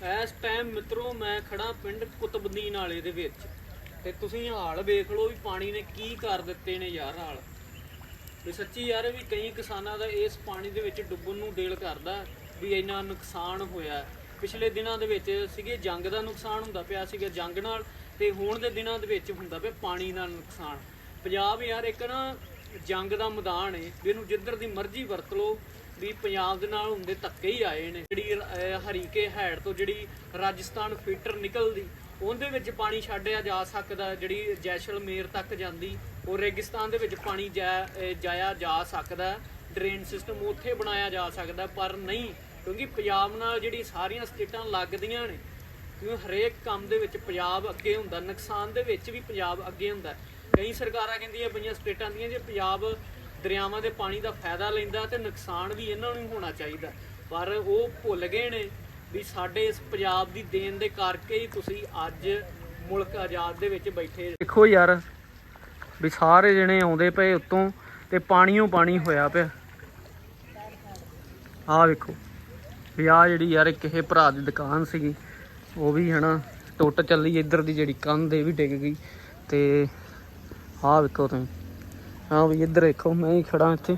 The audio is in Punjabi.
ਇਸ ਟਾਈਮ ਮਿੱਤਰੋ ਮੈਂ ਖੜਾ ਪਿੰਡ ਕੁਤਬਦੀਨ ਵਾਲੇ ਦੇ ਵਿੱਚ। ਤੇ ਤੁਸੀਂ ਹਾਲ ਵੇਖ ਲਓ ਵੀ ਪਾਣੀ ਨੇ ਕੀ ਕਰ ਦਿੱਤੇ ਨੇ ਯਾਰ ਹਾਲ। ਵੀ ਸੱਚੀ ਯਾਰ ਵੀ ਕਈ ਕਿਸਾਨਾਂ ਦਾ ਇਸ ਪਾਣੀ ਦੇ ਵਿੱਚ ਡੁੱਬਣ ਨੂੰ ਦਿਲ ਕਰਦਾ ਵੀ ਇੰਨਾ ਨੁਕਸਾਨ ਹੋਇਆ। ਪਿਛਲੇ ਦਿਨਾਂ ਦੇ ਵਿੱਚ ਸੀਗੇ ਜੰਗ ਦਾ ਨੁਕਸਾਨ ਹੁੰਦਾ ਪਿਆ ਸੀਗਾ ਜੰਗ ਨਾਲ ਤੇ ਹੁਣ ਦੇ ਦਿਨਾਂ ਦੇ ਵਿੱਚ ਹੁੰਦਾ ਪਿਆ ਪਾਣੀ ਨਾਲ ਨੁਕਸਾਨ। ਪੰਜਾਬ ਯਾਰ ਇੱਕ ਨਾ ਜੰਗ ਦਾ ਮੈਦਾਨ ਹੈ ਵੀ ਇਹਨੂੰ ਜਿੱਧਰ ਦੀ ਮਰਜ਼ੀ ਵਰਤ ਲਓ ਵੀ ਪੰਜਾਬ ਦੇ ਨਾਲ ਹੁੰਦੇ ਧੱਕੇ ਹੀ ਆਏ ਨੇ। ਜਿਹੜੀ ਹਰੀਕੇ ਹੈਡ ਤੋਂ ਜਿਹੜੀ ਰਾਜਸਥਾਨ ਫਿਲਟਰ ਨਿਕਲਦੀ, ਉਹਦੇ ਵਿੱਚ ਪਾਣੀ ਛੱਡਿਆ ਜਾ ਸਕਦਾ, ਜਿਹੜੀ ਜੈਸਲਮੇਰ ਤੱਕ ਜਾਂਦੀ, ਉਹ ਰੇਗਿਸਤਾਨ ਦੇ ਵਿੱਚ ਪਾਣੀ ਜਾ- ਜਾਇਆ ਜਾ ਸਕਦਾ, ਡਰੇਨ ਸਿਸਟਮ ਉੱਥੇ ਬਣਾਇਆ ਜਾ ਸਕਦਾ, ਪਰ ਨਹੀਂ, ਕਿਉਂਕਿ ਪੰਜਾਬ ਨਾਲ ਜਿਹੜੀ ਸਾਰੀਆਂ ਸਟੇਟਾਂ ਲੱਗਦੀਆਂ ਨੇ ਕਿਉਂਕਿ ਹਰੇਕ ਕੰਮ ਦੇ ਵਿੱਚ ਪੰਜਾਬ ਅੱਗੇ ਹੁੰਦਾ, ਨੁਕਸਾਨ ਦੇ ਵਿੱਚ ਵੀ ਪੰਜਾਬ ਅੱਗੇ ਹੁੰਦਾ। ਕਈ ਸਰਕਾਰਾਂ ਕਹਿੰਦੀਆਂ ਪਈਆਂ ਸਟੇਟਾਂ ਦੀਆਂ, ਜੇ ਪੰਜਾਬ ਦਰਿਆਵਾਂ ਦੇ ਪਾਣੀ ਦਾ ਫਾਇਦਾ ਲੈਂਦਾ ਤੇ ਨੁਕਸਾਨ ਵੀ ਇਹਨਾਂ ਨੂੰ ਹੋਣਾ ਚਾਹੀਦਾ। ਪਰ ਉਹ ਭੁੱਲ ਗਏ ਨੇ ਵੀ ਸਾਡੇ ਇਸ ਪੰਜਾਬ ਦੀ ਦੇਣ ਦੇ ਕਰਕੇ ਹੀ ਤੁਸੀਂ ਅੱਜ ਮੁਲਕ ਆਜ਼ਾਦ ਦੇ ਵਿੱਚ ਬੈਠੇ। ਦੇਖੋ ਯਾਰ, ਵੀ ਸਾਰੇ ਜਣੇ ਆਉਂਦੇ ਪਏ ਉੱਤੋਂ ਤੇ ਪਾਣੀਓ ਪਾਣੀ ਹੋਇਆ ਪਿਆ। ਆਹ ਵੇਖੋ, ਵੀ ਆ ਜਿਹੜੀ ਯਾਰ ਕਿਸੇ ਭਰਾ ਦੀ ਦੁਕਾਨ ਸੀਗੀ, ਉਹ ਵੀ ਹਨਾ ਟੁੱਟ ਚੱਲੀ, ਇੱਧਰ ਦੀ ਜਿਹੜੀ ਕੰਧ ਇਹ ਵੀ ਡਿੱਗ ਗਈ ਤੇ ਆਹ ਵੇਖੋ ਤੁਸੀਂ। ਹਾਂ ਵੀ ਇੱਧਰ ਵੇਖੋ ਮੈਂ ਹੀ ਖੜਾ ਇੱਥੇ।